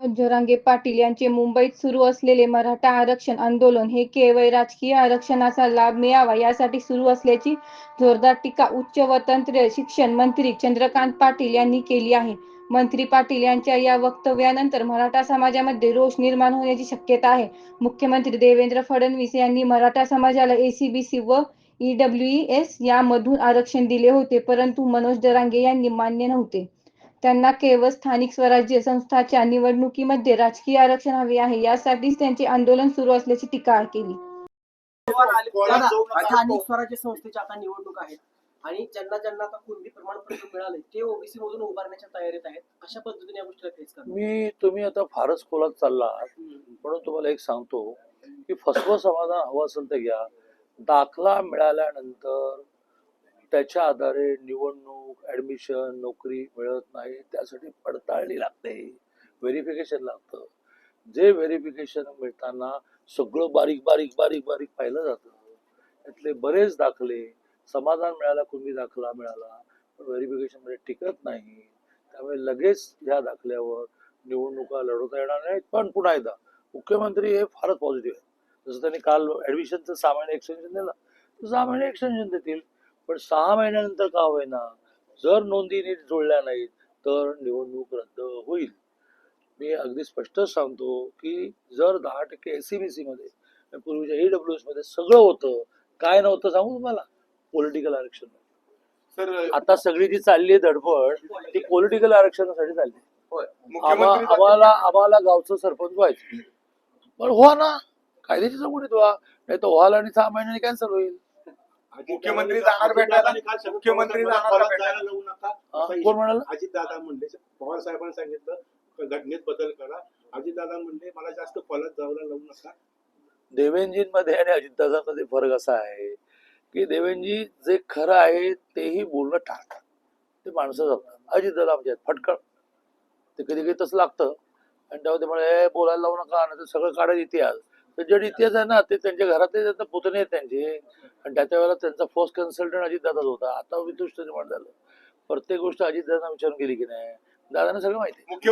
जरांगे पाटील यांचे मुंबईत सुरू असलेले मराठा आरक्षण आंदोलन हे केवळ राजकीय आरक्षणाचा लाभ मिळावा यासाठी सुरू असल्याची जोरदार टीका उच्च व तंत्र शिक्षण मंत्री चंद्रकांत पाटील यांनी केली आहे. मंत्री पाटील यांच्या या वक्तव्यानंतर मराठा समाजामध्ये रोष निर्माण होण्याची शक्यता आहे. मुख्यमंत्री देवेंद्र फडणवीस यांनी मराठा समाजाला एसीबीसी व ईडब्ल्यूएस यामधून आरक्षण दिले होते परंतु मनोज दरांगे यांनी मान्य नव्हते. त्यांना केवळ स्थानिक स्वराज्य संस्थांच्या निवडणुकीमध्ये राजकीय आरक्षण हवे आहे. यासाठीच त्यांचे आंदोलन सुरू असल्याची टीका केली. स्थानिक स्वराज्य संस्थेच्या आता निवडणूक आहेत आणि ज्यांना ज्यांना आता कुणबी प्रमाणपत्र मिळाले ते ओबीसी मधून उभारण्याच्या तयारीत आहेत. अशा पद्धतीने या गोष्टीला फेस करतात मी तुम्ही आता फारच खोलात चालला म्हणून तुम्हाला एक सांगतो की फसवं समाधान हवं असेल तर घ्या. दाखला मिळाल्यानंतर त्याच्या आधारे निवडणूक ऍडमिशन नोकरी मिळत नाही त्यासाठी पडताळणी लागते. व्हेरिफिकेशन लागतं. जे व्हेरिफिकेशन मिळताना सगळं बारीक बारीक बारीक बारीक पाहिलं जातं. त्यातले बरेच दाखले समाधान मिळाला कुणबी दाखला मिळाला पण व्हेरिफिकेशनमध्ये टिकत नाही. त्यामुळे लगेच ह्या दाखल्यावर निवडणुका लढवता येणार नाहीत पण पुन्हा एकदा मुख्यमंत्री हे फारच पॉझिटिव्ह आहे जसं त्यांनी काल ऍडमिशनचं सामान्य एक्सटेन्शन दिलं तर सामान्य एक्सटेन्शन देतील. पण सहा महिन्यानंतर का होईना जर नोंदी नीट जुळल्या नाहीत तर निवडणूक रद्द होईल. मी अगदी स्पष्ट सांगतो की जर दहा टक्के एस सी बी सी मध्ये पूर्वीच्या ईडब्ल्यू एसमध्ये सगळं होतं काय नव्हतं सांगू तुम्हाला? पॉलिटिकल आरक्षण आता सगळी जी चालली आहे धडपड ती पॉलिटिकल आरक्षणासाठी चालली आम्हाला आम्हाला गावचं सरपंच व्हायचं. पण व्हा ना कायद्याची चौकटीत व्हा. नाही तर व्हाल आणि सहा महिन्यांनी कॅन्सल होईल. मुख्यमंत्री जाणार भेटायला. मुख्यमंत्री जाणार भेटायला. लावू नका. कोण म्हणाल? अजित दादा म्हणले पवार साहेबांनी सांगितलं का घटनेत बदल करा. अजित दादा म्हणले मला जास्त फलत जायला लावू नका. देवेंजींमध्ये आणि अजितदादांमध्ये फरक असा आहे की देवेंजी जे खरं आहे तेही बोलणं टाळतात. ते माणसं जपतात अजितदादा म्हणजे फटकळ. ते कधी कधी तसं लागतं. आणि तेव्हा ते म्हणे "ए, बोलायला लावू नका नाही तर सगळं काढत इतिहास तर इतिहास आहे ना ते त्यांच्या घरातले त्यांचा पुतणे आहेत त्यांचे. आणि त्याच्या वेळेला त्यांचा फर्स्ट कन्सल्टंट अजितदादाच होता. आता वितुष्ट निर्माण झालं. प्रत्येक गोष्ट अजितदादा विचारून गेली की नाही? दादांना सगळं माहिती